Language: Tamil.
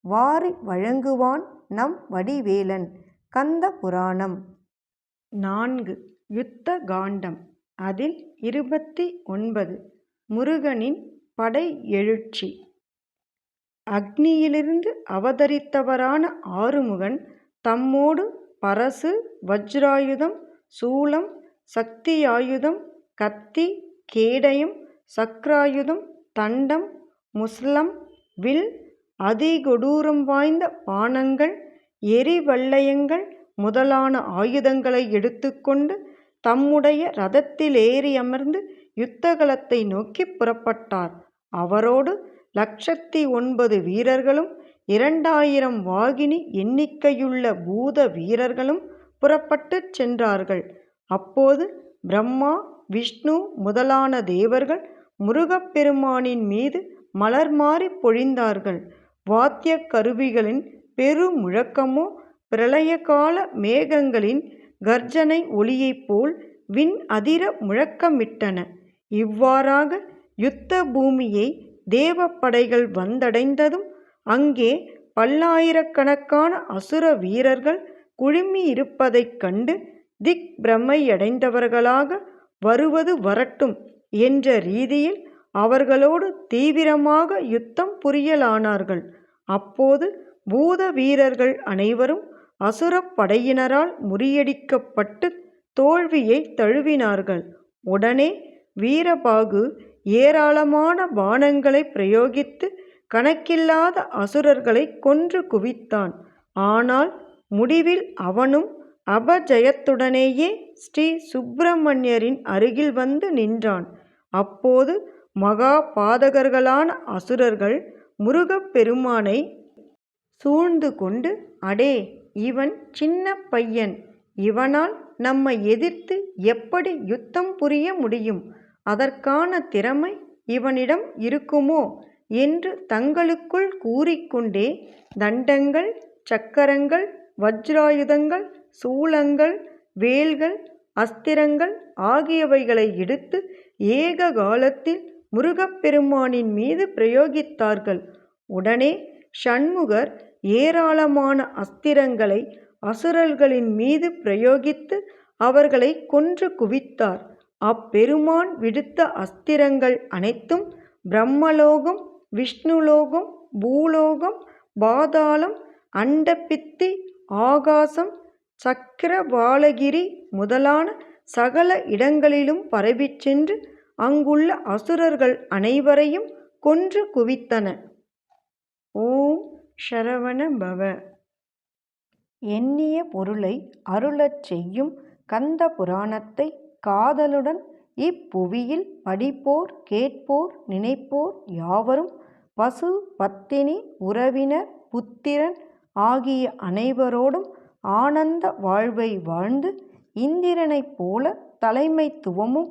வாரி வழங்குவான் நம் வடிவேலன். கந்த புராணம். நான்கு. யுத்த காண்டம். அதில் இருபத்தி ஒன்பது. முருகனின் படை எழுச்சி. அக்னியிலிருந்து அவதரித்தவரான ஆறுமுகன் தம்மோடு பரசு வஜ்ராயுதம் சூலம் சக்தியாயுதம் கத்தி கேடயம் சக்ராயுதம் தண்டம் முஸ்லம் வில் அதிகொடூரம் வாய்ந்த பானங்கள் எரிவல்லையங்கள் முதலான ஆயுதங்களை எடுத்துக்கொண்டு தம்முடைய ரதத்திலேறி அமர்ந்து யுத்தகலத்தை நோக்கி புறப்பட்டார். அவரோடு லட்சத்தி ஒன்பது வீரர்களும் இரண்டாயிரம் வாகினி எண்ணிக்கையுள்ள பூத வீரர்களும் புறப்பட்டுச் சென்றார்கள். அப்போது பிரம்மா விஷ்ணு முதலான தேவர்கள் முருகப்பெருமானின் மீது மலர் மாறி பொழிந்தார்கள். வாத்திய கருவிகளின் பெருமுழக்கமோ பிரளயகால மேகங்களின் கர்ஜனை ஒலியைப் போல் விண் அதிர முழக்கமிட்டன. இவ்வாறாக யுத்த பூமியை தேவப்படைகள் வந்தடைந்ததும் அங்கே பல்லாயிரக்கணக்கான அசுர வீரர்கள் குழுமியிருப்பதைக் கண்டு திக் பிரமையடைந்தவர்களாக வருவது வரட்டும் என்ற ரீதியில் அவர்களோடு தீவிரமாக யுத்தம் புரியலானார்கள். அப்போது பூத வீரர்கள் அனைவரும் அசுரப் படையினரால் முறியடிக்கப்பட்டுத் தோல்வியைத் தழுவினார்கள். உடனே வீரபாகு ஏராளமான பானங்களை பிரயோகித்து கணக்கில்லாத அசுரர்களைக் கொன்று குவித்தான். ஆனால் முடிவில் அவனும் அபஜயத்துடனேயே ஸ்ரீ சுப்பிரமணியரின் அருகில் வந்து நின்றான். அப்போது மகா பாதகர்களான அசுரர்கள் முருகப்பெருமானை சூழ்ந்து கொண்டு அடே இவன் சின்ன பையன். இவனால் நம்மை எதிர்த்து எப்படி யுத்தம் புரிய முடியும்? அதற்கான திறமை இவனிடம் இருக்குமோ? என்று தங்களுக்குள் கூறிக்கொண்டே தண்டங்கள் சக்கரங்கள் வஜ்ராயுதங்கள் சூலங்கள் வேல்கள் அஸ்திரங்கள் ஆகியவைகளை எடுத்து ஏக காலத்தில் முருகப்பெருமானின் மீது பிரயோகித்தார்கள். உடனே ஷண்முகர் ஏராளமான அஸ்திரங்களை அசுரர்களின் மீது பிரயோகித்து அவர்களை கொன்று குவித்தார். அப்பெருமான் விடுத்த அஸ்திரங்கள் அனைத்தும் பிரம்மலோகம் விஷ்ணுலோகம் பூலோகம் பாதாளம் அண்டபித்தி ஆகாசம் சக்கரபாலகிரி முதலான சகல இடங்களிலும் பரவிச் சென்று அங்குள்ள அசுரர்கள் அனைவரையும் கொன்று குவித்தன. ஓம் ஷரவண பவ. எண்ணிய பொருளை அருளச் செய்யும் கந்த புராணத்தை காதலுடன் இப்புவியில் படிப்போர் கேட்போர் நினைப்போர் யாவரும் பசு பத்தினி உறவினர் புத்திரன் ஆகிய அனைவரோடும் ஆனந்த வாழ்வை வாழ்ந்து இந்திரனைப் போல தலைமைத்துவமும்